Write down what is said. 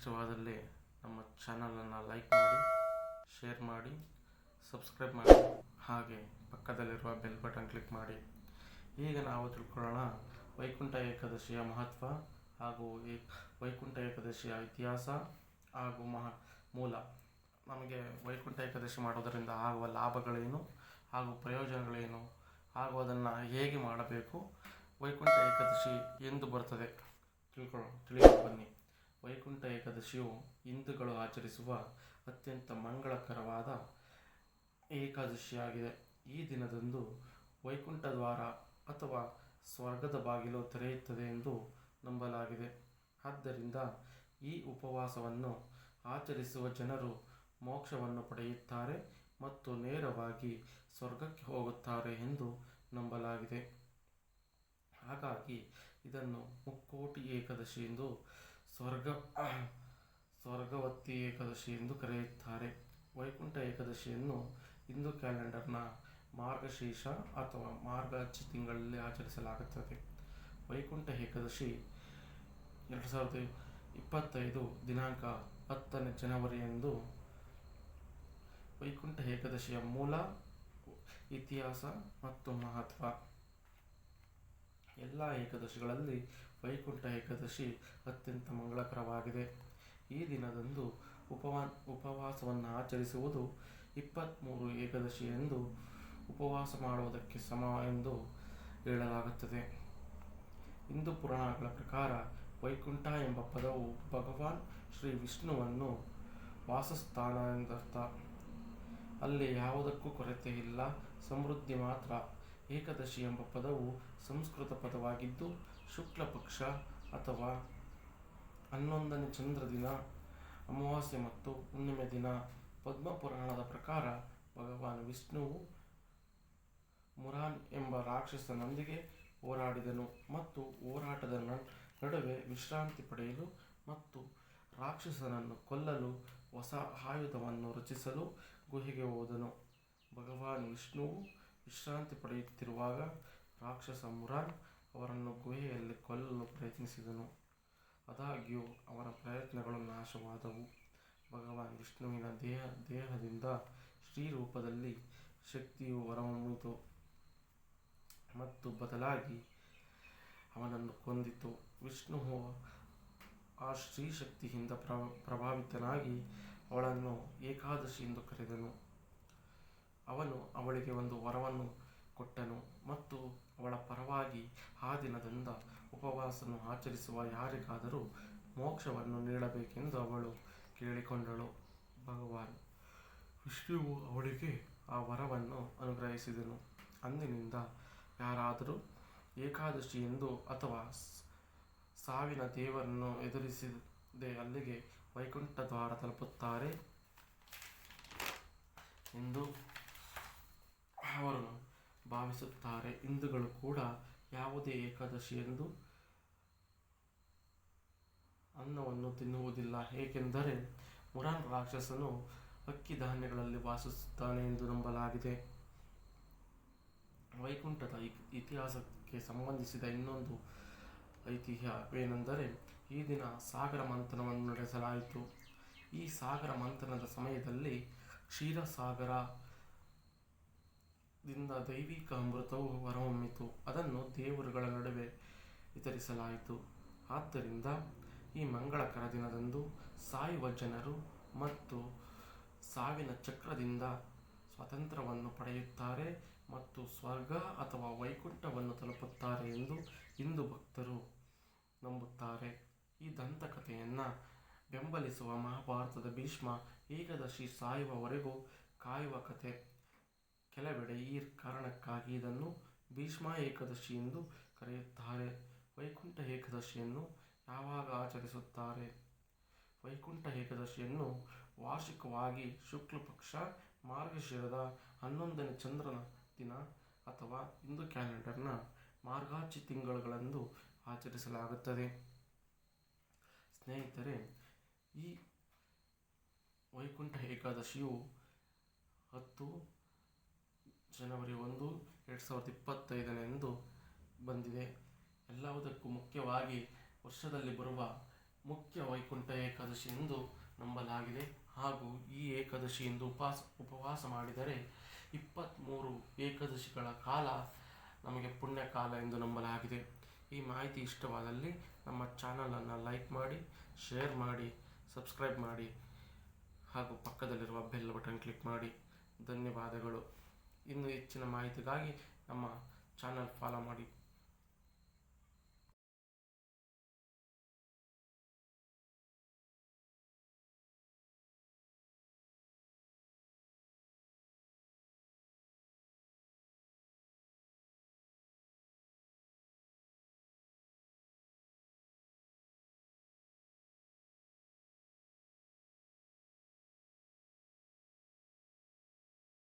ಇಷ್ಟವಾದಲ್ಲಿ ನಮ್ಮ ಚಾನಲನ್ನು ಲೈಕ್ ಮಾಡಿ ಶೇರ್ ಮಾಡಿ ಸಬ್ಸ್ಕ್ರೈಬ್ ಮಾಡಿ. ಹಾಗೆ ಪಕ್ಕದಲ್ಲಿರುವ ಬೆಲ್ ಬಟನ್ ಕ್ಲಿಕ್ ಮಾಡಿ. ಈಗ ನಾವು ತಿಳ್ಕೊಳ್ಳೋಣ ವೈಕುಂಠ ಏಕಾದಶಿಯ ಮಹತ್ವ ಹಾಗೂ ಈ ವೈಕುಂಠ ಏಕಾದಶಿಯ ಇತಿಹಾಸ ಹಾಗೂ ಮಹ ಮೂಲ. ನಮಗೆ ವೈಕುಂಠ ಏಕಾದಶಿ ಮಾಡೋದರಿಂದ ಆಗುವ ಲಾಭಗಳೇನು ಹಾಗೂ ಪ್ರಯೋಜನಗಳೇನು ಹಾಗೂ ಅದನ್ನು ಹೇಗೆ ಮಾಡಬೇಕು ವೈಕುಂಠ ಏಕಾದಶಿ ಎಂದು ಬರ್ತದೆ. ತಿಳ್ಕೊಳ್ಳೋಣ ತಿಳಿಯೋಣ ಬನ್ನಿ. ವೈಕುಂಠ ಏಕಾದಶಿಯು ಹಿಂದೂಗಳು ಆಚರಿಸುವ ಅತ್ಯಂತ ಮಂಗಳಕರವಾದ ಏಕಾದಶಿಯಾಗಿದೆ. ಈ ದಿನದಂದು ವೈಕುಂಠ ದ್ವಾರ ಅಥವಾ ಸ್ವರ್ಗದ ಬಾಗಿಲು ತೆರೆಯುತ್ತದೆ ಎಂದು ನಂಬಲಾಗಿದೆ. ಆದ್ದರಿಂದ ಈ ಉಪವಾಸವನ್ನು ಆಚರಿಸುವ ಜನರು ಮೋಕ್ಷವನ್ನು ಪಡೆಯುತ್ತಾರೆ ಮತ್ತು ನೇರವಾಗಿ ಸ್ವರ್ಗಕ್ಕೆ ಹೋಗುತ್ತಾರೆ ಎಂದು ನಂಬಲಾಗಿದೆ. ಹಾಗಾಗಿ ಇದನ್ನು ಮುಕ್ಕೋಟಿ ಏಕಾದಶಿ ಎಂದು ಸ್ವರ್ಗ ಸ್ವರ್ಗವತ್ತಿ ಏಕಾದಶಿ ಎಂದು ಕರೆಯುತ್ತಾರೆ. ವೈಕುಂಠ ಏಕಾದಶಿಯನ್ನು ಹಿಂದೂ ಕ್ಯಾಲೆಂಡರ್ನ ಮಾರ್ಗಶೀರ್ಷ ಅಥವಾ ಮಾರ್ಗಾಚ ತಿಂಗಳಲ್ಲಿ ಆಚರಿಸಲಾಗುತ್ತದೆ. ವೈಕುಂಠ ಏಕಾದಶಿ ಎರಡು ಸಾವಿರದ ಇಪ್ಪತ್ತೈದು ದಿನಾಂಕ ಹತ್ತನೇ ಜನವರಿಯಂದು ವೈಕುಂಠ ಏಕಾದಶಿಯ ಮೂಲ ಇತಿಹಾಸ ಮತ್ತು ಮಹತ್ವ. ಎಲ್ಲ ಏಕಾದಶಿಗಳಲ್ಲಿ ವೈಕುಂಠ ಏಕಾದಶಿ ಅತ್ಯಂತ ಮಂಗಳಕರವಾಗಿದೆ. ಈ ದಿನದಂದು ಉಪವಾ ಉಪವಾಸವನ್ನು ಆಚರಿಸುವುದು ಇಪ್ಪತ್ತ್ಮೂರು ಏಕಾದಶಿ ಎಂದು ಉಪವಾಸ ಮಾಡುವುದಕ್ಕೆ ಸಮ ಎಂದು ಹೇಳಲಾಗುತ್ತದೆ. ಹಿಂದೂ ಪುರಾಣಗಳ ಪ್ರಕಾರ ವೈಕುಂಠ ಎಂಬ ಪದವು ಭಗವಾನ್ ಶ್ರೀ ವಿಷ್ಣುವನ್ನು ವಾಸಸ್ಥಾನ ಎಂದರ್ಥ. ಅಲ್ಲಿ ಯಾವುದಕ್ಕೂ ಕೊರತೆ ಇಲ್ಲ, ಸಮೃದ್ಧಿ ಮಾತ್ರ ಏಕಾದಶಿ ಎಂಬ ಪದವು ಸಂಸ್ಕೃತ ಪದವಾಗಿದ್ದು ಶುಕ್ಲ ಪಕ್ಷ ಅಥವಾ ಹನ್ನೊಂದನೇ ಚಂದ್ರ ದಿನ, ಅಮಾವಾಸ್ಯೆ ಮತ್ತು ಹುಣ್ಣಿಮೆ ದಿನ. ಪದ್ಮಪುರಾಣದ ಪ್ರಕಾರ ಭಗವಾನ್ ವಿಷ್ಣುವು ಮುರಾನ್ ಎಂಬ ರಾಕ್ಷಸನೊಂದಿಗೆ ಹೋರಾಡಿದನು ಮತ್ತು ಹೋರಾಟದ ನಡುವೆ ವಿಶ್ರಾಂತಿ ಪಡೆಯಲು ಮತ್ತು ರಾಕ್ಷಸನನ್ನು ಕೊಲ್ಲಲು ಹೊಸ ಆಯುಧವನ್ನು ರಚಿಸಲು ಗುಹೆಗೆ ಹೋದನು. ಭಗವಾನ್ ವಿಷ್ಣುವು ವಿಶ್ರಾಂತಿ ಪಡೆಯುತ್ತಿರುವಾಗ ರಾಕ್ಷಸ ಮುರಾನ್ ಅವರನ್ನು ಗುಹೆಯಲ್ಲಿ ಕೊಲ್ಲಲು ಪ್ರಯತ್ನಿಸಿದನು. ಆದಾಗ್ಯೂ ಅವರ ಪ್ರಯತ್ನಗಳು ನಾಶವಾದವು. ಭಗವಾನ್ ವಿಷ್ಣುವಿನ ದೇಹ, ದೇಹದಿಂದ ಶ್ರೀ ರೂಪದಲ್ಲಿ ಶಕ್ತಿಯು ಹೊರಹೊಮ್ಮಿತು ಮತ್ತು ಬದಲಾಗಿ ಅವನನ್ನು ಕೊಂದಿತು. ವಿಷ್ಣುವು ಆ ಸ್ತ್ರೀ ಶಕ್ತಿಯಿಂದ ಪ್ರ ಪ್ರಭಾವಿತನಾಗಿ ಅವಳನ್ನು ಏಕಾದಶಿ ಎಂದು ಕರೆದನು. ಅವನು ಅವಳಿಗೆ ಒಂದು ವರವನ್ನು ಕೊಟ್ಟನು ಮತ್ತು ಅವಳ ಪರವಾಗಿ ಆ ದಿನದಿಂದ ಉಪವಾಸವನ್ನು ಆಚರಿಸುವ ಯಾರಿಗಾದರೂ ಮೋಕ್ಷವನ್ನು ನೀಡಬೇಕೆಂದು ಅವಳು ಕೇಳಿಕೊಂಡಳು. ಭಗವಾನ್, ವಿಷ್ಣುವು ಅವಳಿಗೆ ಆ ವರವನ್ನು ಅನುಗ್ರಹಿಸಿದನು. ಅಂದಿನಿಂದ ಯಾರಾದರೂ ಏಕಾದಶಿ ಎಂದು ಅಥವಾ ಸಾವಿನ ದೇವರನ್ನು ಎದುರಿಸದೆ ಅಲ್ಲಿಗೆ ವೈಕುಂಠ ದ್ವಾರ ತಲುಪುತ್ತಾರೆ ಎಂದು ಅವರು ಭಾವಿಸುತ್ತಾರೆ. ಹಿಂದೂಗಳು ಕೂಡ ಯಾವುದೇ ಏಕಾದಶಿ ಎಂದು ಅನ್ನವನ್ನು ತಿನ್ನುವುದಿಲ್ಲ. ಏಕೆಂದರೆ ಮುರಾನ್ ರಾಕ್ಷಸನು ಅಕ್ಕಿ ಧಾನ್ಯಗಳಲ್ಲಿ ವಾಸಿಸುತ್ತಾನೆ ಎಂದು ನಂಬಲಾಗಿದೆ. ವೈಕುಂಠದ ಇತಿಹಾಸಕ್ಕೆ ಸಂಬಂಧಿಸಿದ ಇನ್ನೊಂದು ಐತಿಹ್ಯವೇನೆಂದರೆ ಈ ದಿನ ಸಾಗರ ಮಂಥನವನ್ನು ನಡೆಸಲಾಯಿತು. ಈ ಸಾಗರ ಮಂಥನದ ಸಮಯದಲ್ಲಿ ಕ್ಷೀರಸಾಗರ ದಿಂದ ದೈವಿಕ ಅಮೃತವು ಹೊರಹೊಮ್ಮಿತು. ಅದನ್ನು ದೇವರುಗಳ ನಡುವೆ ವಿತರಿಸಲಾಯಿತು. ಆದ್ದರಿಂದ ಈ ಮಂಗಳಕರ ದಿನದಂದು ಸಾಯುವ ಜನರು ಮತ್ತು ಸಾವಿನ ಚಕ್ರದಿಂದ ಸ್ವಾತಂತ್ರ್ಯವನ್ನು ಪಡೆಯುತ್ತಾರೆ ಮತ್ತು ಸ್ವರ್ಗ ಅಥವಾ ವೈಕುಂಠವನ್ನು ತಲುಪುತ್ತಾರೆ ಎಂದು ಹಿಂದೂ ಭಕ್ತರು ನಂಬುತ್ತಾರೆ. ಈ ದಂತಕಥೆಯನ್ನು ಬೆಂಬಲಿಸುವ ಮಹಾಭಾರತದ ಭೀಷ್ಮ ಏಕದಶಿ ಸಾಯುವವರೆಗೂ ಕಾಯುವ ಕಥೆ. ಕೆಲವೆಡೆ ಈ ಕಾರಣಕ್ಕಾಗಿ ಇದನ್ನು ಭೀಷ್ಮ ಏಕಾದಶಿ ಎಂದು ಕರೆಯುತ್ತಾರೆ. ವೈಕುಂಠ ಏಕಾದಶಿಯನ್ನು ಯಾವಾಗ ಆಚರಿಸುತ್ತಾರೆ? ವೈಕುಂಠ ಏಕಾದಶಿಯನ್ನು ವಾರ್ಷಿಕವಾಗಿ ಶುಕ್ಲ ಪಕ್ಷ ಮಾರ್ಗಶಿರದ ಹನ್ನೊಂದನೇ ಚಂದ್ರನ ದಿನ ಅಥವಾ ಹಿಂದೂ ಕ್ಯಾಲೆಂಡರ್ನ ಮಾರ್ಗಾಚಿ ತಿಂಗಳುಗಳಂದು ಆಚರಿಸಲಾಗುತ್ತದೆ. ಸ್ನೇಹಿತರೆ, ಈ ವೈಕುಂಠ ಏಕಾದಶಿಯು ಹತ್ತು ಜನವರಿ ಒಂದು, ಎರಡು ಸಾವಿರದ ಇಪ್ಪತ್ತೈದನೆಂದು ಬಂದಿದೆ. ಎಲ್ಲವುದಕ್ಕೂ ಮುಖ್ಯವಾಗಿ ವರ್ಷದಲ್ಲಿ ಬರುವ ಮುಖ್ಯ ವೈಕುಂಠ ಏಕಾದಶಿ ಎಂದು ನಂಬಲಾಗಿದೆ. ಹಾಗೂ ಈ ಏಕಾದಶಿಯಿಂದ ಉಪವಾಸ ಉಪವಾಸ ಮಾಡಿದರೆ ಇಪ್ಪತ್ತ್ಮೂರು ಏಕಾದಶಿಗಳ ಕಾಲ ನಮಗೆ ಪುಣ್ಯ ಕಾಲ ಎಂದು ನಂಬಲಾಗಿದೆ. ಈ ಮಾಹಿತಿ ಇಷ್ಟವಾದಲ್ಲಿ ನಮ್ಮ ಚಾನಲನ್ನು ಲೈಕ್ ಮಾಡಿ, ಶೇರ್ ಮಾಡಿ, ಸಬ್ಸ್ಕ್ರೈಬ್ ಮಾಡಿ ಹಾಗೂ ಪಕ್ಕದಲ್ಲಿರುವ ಬೆಲ್ ಬಟನ್ ಕ್ಲಿಕ್ ಮಾಡಿ. ಧನ್ಯವಾದಗಳು. ಇನ್ನು ಹೆಚ್ಚಿನ ಮಾಹಿತಿಗಾಗಿ ನಮ್ಮ ಚಾನಲ್ ಫಾಲೋ ಮಾಡಿ.